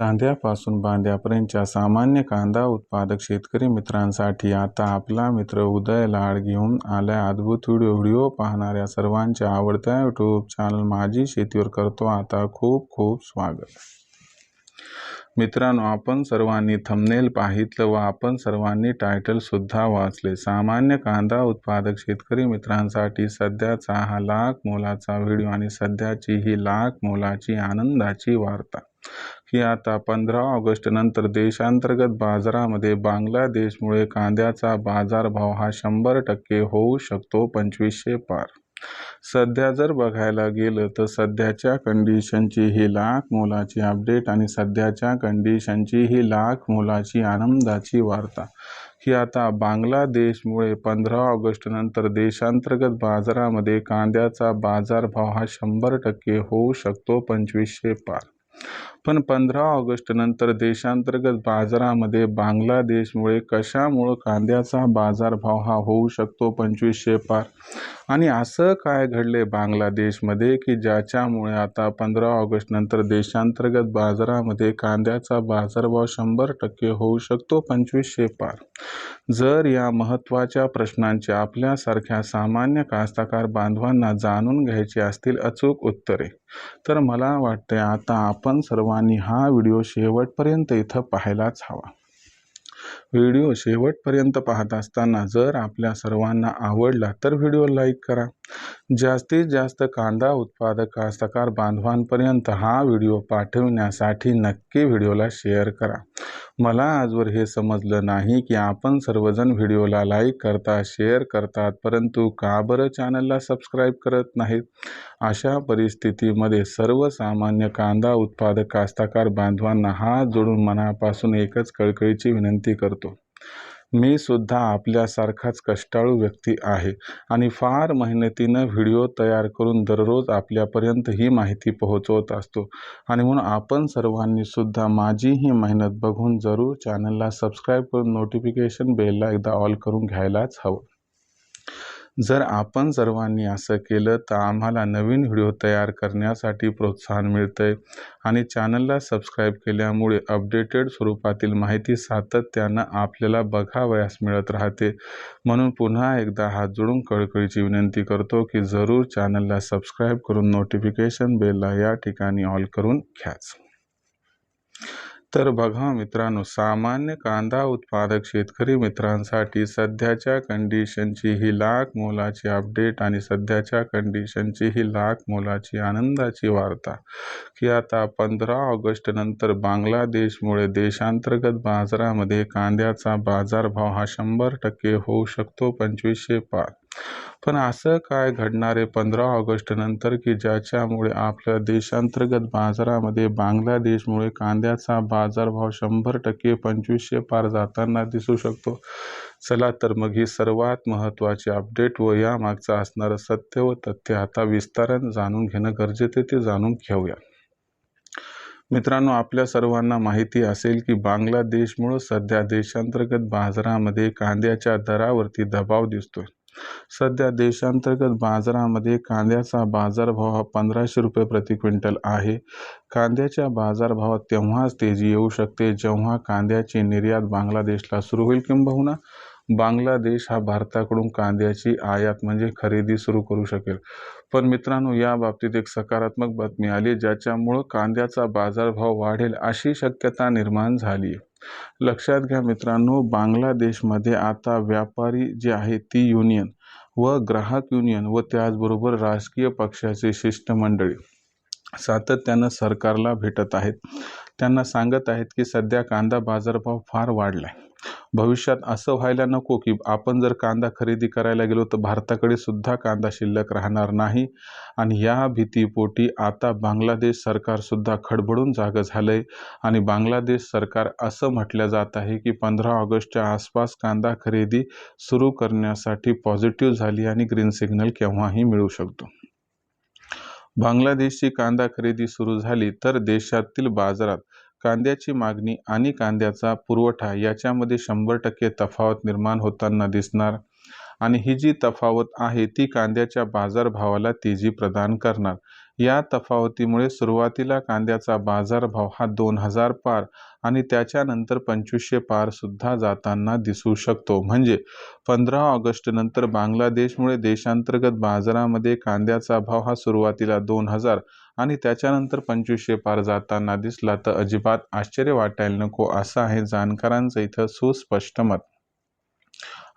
कांद्यापासून बांद्यापर्यंतच्या सामान्य कांदा उत्पादक शेतकरी मित्रांसाठी आता आपला मित्र उदय लाड घेऊन आलाय अद्भुत व्हिडिओ. व्हिडिओ पाहणाऱ्या सर्वांच्या आवडत्या यूट्यूब चॅनल माझी शेतीवर करतो आता खूप खूप स्वागत. मित्रांनो आपण सर्वांनी थंबनेल पाहितलं व आपण सर्वांनी टायटलसुद्धा वाचले. सामान्य कांदा उत्पादक शेतकरी मित्रांसाठी सध्याचा हा लाख मोलाचा व्हिडिओ आणि सध्याची ही लाख मोलाची आनंदाची वार्ता. की आता पंधरा ऑगस्ट नंतर देशांतर्गत बाजारामध्ये बांगलादेशमुळे कांद्याचा बाजारभाव हा शंभर टक्के होऊ शकतो पंचवीसशे पार. सध्या जर बघायला गेलं तर सध्याच्या कंडिशनची ही लाख मोलाची अपडेट आणि सध्याच्या कंडिशनची ही लाख मोलाची आनंदाची वार्ता. ही आता बांगलादेशमुळे पंधरा ऑगस्ट नंतर देशांतर्गत बाजारामध्ये कांद्याचा बाजारभाव हा शंभर टक्के होऊ शकतो पंचवीसशे पार. पण पंधरा ऑगस्ट नंतर देशांतर्गत बाजारामध्ये बांगलादेशमुळे कशामुळं कांद्याचा बाजारभाव हा होऊ शकतो? पंचवीसशे पार आणि असं काय घडले बांगलादेशमध्ये की ज्याच्यामुळे आता पंधरा ऑगस्ट नंतर देशांतर्गत बाजारामध्ये कांद्याचा बाजारभाव शंभर टक्के होऊ शकतो? पंचवीसशे पार जर या महत्त्वाच्या प्रश्नांचे आपल्यासारख्या सामान्य कास्तकार बांधवांना जाणून घ्यायची असतील अचूक उत्तरे. तर मला वाटते आता आपण सर्व सर्वांनी हा व्हिडिओ शेवटपर्यंत इथं पाहायलाच हवा. व्हिडिओ शेवटपर्यंत पाहत असताना जर आपल्या सर्वांना आवडला तर व्हिडिओ लाईक करा. जास्तीत जास्त कांदा उत्पादक कास्तकार बांधवांपर्यंत हा व्हिडिओ पाठविण्यासाठी नक्की व्हिडिओला शेअर करा. मला आजवर हे समजलं नाही की आपण सर्वजण व्हिडिओला लाईक करता शेअर करतात परंतु का बरं चॅनलला सबस्क्राईब करत नाहीत? अशा परिस्थितीमध्ये सर्वसामान्य कांदा उत्पादक कास्तकार बांधवांना हात जोडून मनापासून एकच कळकळीची विनंती करतो. मी सुद्धा आपल्यासारखाच कष्टाळू व्यक्ती आहे आणि फार मेहनतीनं व्हिडिओ तयार करून दररोज आपल्यापर्यंत ही माहिती पोहोचवत असतो. आणि म्हणून आपण सर्वांनी सुद्धा माझी ही मेहनत बघून जरूर चॅनलला सबस्क्राईब करून नोटिफिकेशन बेलला एकदा ऑल करून घ्यायलाच हवं. जर आपण सर्वांनी असं केलं तर आम्हाला नवीन व्हिडिओ तयार करण्यासाठी प्रोत्साहन मिळतंय. आणि चॅनलला सबस्क्राईब केल्यामुळे अपडेटेड स्वरूपातील माहिती सातत्यानं आपल्याला बघावयास मिळत राहते. म्हणून पुन्हा एकदा हात जोडून कळकळीची विनंती करतो की जरूर चॅनलला सबस्क्राईब करून नोटिफिकेशन बेलला या ठिकाणी ऑल करून घ्याच. तर बघा मित्रांनो सामान्य कांदा उत्पादक शेतकरी मित्रांसाठी सध्याच्या कंडिशनची ही लाख मोलाची अपडेट आणि सध्याच्या कंडिशनची ही लाख मोलाची आनंदाची वार्ता की आता पंधरा ऑगस्ट नंतर बांगलादेशमुळे देशांतर्गत बाजारामध्ये कांद्याचा बाजारभाव हा शंभर टक्के होऊ शकतो पंचवीसशे पाच. पण असं काय घडणार आहे पंधरा ऑगस्ट नंतर की ज्याच्यामुळे आपल्या देशांतर्गत बाजारामध्ये बांगलादेशमुळे कांद्याचा बाजारभाव शंभर टक्के पंचवीसशे पार जाताना दिसू शकतो? चला तर मग ही सर्वात महत्त्वाची अपडेट व यामागचं असणारं सत्य व तथ्य आता विस्तारण जाणून घेणं गरजेचं ते जाणून घेऊया. मित्रांनो आपल्या सर्वांना माहिती असेल की बांगलादेशमुळं सध्या देशांतर्गत बाजारामध्ये कांद्याच्या दरावरती दबाव दिसतोय. सध्या देशांतर्गत बाजारामध्ये कांद्याचा बाजारभाव हा पंधराशे रुपये प्रति क्विंटल आहे. कांद्याच्या बाजारभावात तेव्हाच तेजी येऊ शकते जेव्हा कांद्याची निर्यात बांगलादेशला सुरू होईल किंबहुना बांगलादेश हा भारताकडून कांद्याची आयात म्हणजे खरेदी सुरू करू शकेल. पण मित्रांनो या बाबतीत एक सकारात्मक बातमी आली ज्याच्यामुळं कांद्याचा बाजारभाव वाढेल अशी शक्यता निर्माण झाली आहे लक्षात घ्या मित्रांनो बांगलादेशमध्ये आता व्यापारी जे आहे ती युनियन व ग्राहक युनियन व त्याचबरोबर राजकीय पक्षाचे शिष्टमंडळी सातत्यानं सरकारला भेटत आहेत. त्यांना सांगत आहेत की सध्या कांदा बाजारभाव फार वाढला आहे भविष्यात असं व्हायला नको की आपण जर कांदा खरेदी करायला गेलो तर भारताकडे सुद्धा कांदा शिल्लक राहणार नाही. आणि या भीतीपोटी आता बांगलादेश सरकारसुद्धा खडबडून जागं झालं आहे आणि बांगलादेश सरकार असं म्हटलं जात आहे की पंधरा ऑगस्टच्या आसपास कांदा खरेदी सुरू करण्यासाठी पॉझिटिव्ह झाली आणि ग्रीन सिग्नल केव्हाही मिळू शकतो. बांगलादेशची कांदा खरेदी सुरू झाली तर देशातील बाजारात कांद्याची मागणी आणि कांद्याचा पुरवठा याच्यामध्ये शंभर टक्के तफावत निर्माण होताना दिसणार आणि ही जी तफावत आहे ती कांद्याच्या बाजारभावाला तेजी प्रदान करणार. या तफावतीमुळे सुरुवातीला कांद्याचा बाजारभाव हा दोन हजार पार आणि त्याच्यानंतर पंचवीसशे पार सुद्धा जाताना दिसू शकतो. म्हणजे पंधरा ऑगस्ट नंतर बांगलादेशमुळे देशांतर्गत बाजारामध्ये कांद्याचा भाव हा सुरुवातीला दोन हजार आणि त्याच्यानंतर पंचवीसशे पार जाताना दिसला तर अजिबात आश्चर्य वाटायला नको असं आहे. जाणकारांचं इथं सुस्पष्ट मत.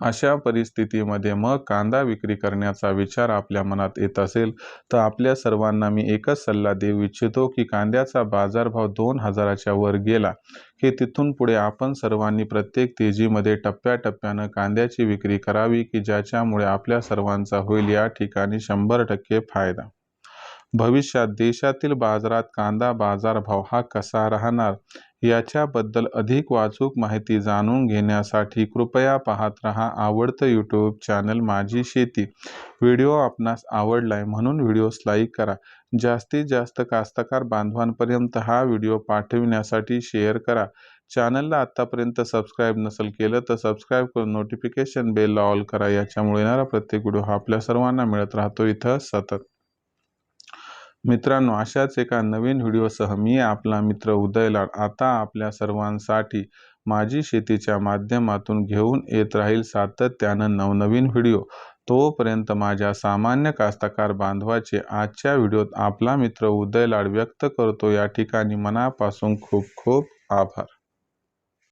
अशा परिस्थितीमध्ये मग कांदा विक्री करण्याचा विचार आपल्या मनात येत असेल तर आपल्या सर्वांना मी एकच सल्ला देऊ इच्छितो की कांद्याचा बाजारभाव दोन हजाराच्या वर गेला की तिथून पुढे आपण सर्वांनी प्रत्येक तेजीमध्ये टप्प्याटप्प्यानं कांद्याची विक्री करावी की ज्याच्यामुळे आपल्या सर्वांचा होईल या ठिकाणी शंभर टक्के फायदा. भविष्यात देशातील बाजारात कांदा बाजारभाव हा कसा राहणार याच्याबद्दल अधिक वाचूक माहिती जाणून घेण्यासाठी कृपया पाहत रहा आवडतं यूट्यूब चॅनल माझी शेती. व्हिडिओ आपणास आवडलाय म्हणून व्हिडिओस लाईक करा. जास्तीत जास्त कास्तकार बांधवांपर्यंत हा व्हिडिओ पाठविण्यासाठी शेअर करा. चॅनलला आत्तापर्यंत सबस्क्राईब नसेल केलं तर सबस्क्राईब करून नोटिफिकेशन बेलला ऑल करा. याच्यामुळे येणारा प्रत्येक व्हिडिओ हा आपल्या सर्वांना मिळत राहतो. इथं सतत. मित्रांनो अशाच एका नवीन व्हिडिओसह मी आपला मित्र उदयलाड आता आपल्या सर्वांसाठी माझी शेतीच्या माध्यमातून घेऊन येत राहील सातत्यानं नवनवीन व्हिडिओ. तोपर्यंत माझ्या सामान्य कास्तकार बांधवाचे आजच्या व्हिडिओत आपला मित्र उदयलाड व्यक्त करतो. या ठिकाणी मनापासून खूप खूप आभार.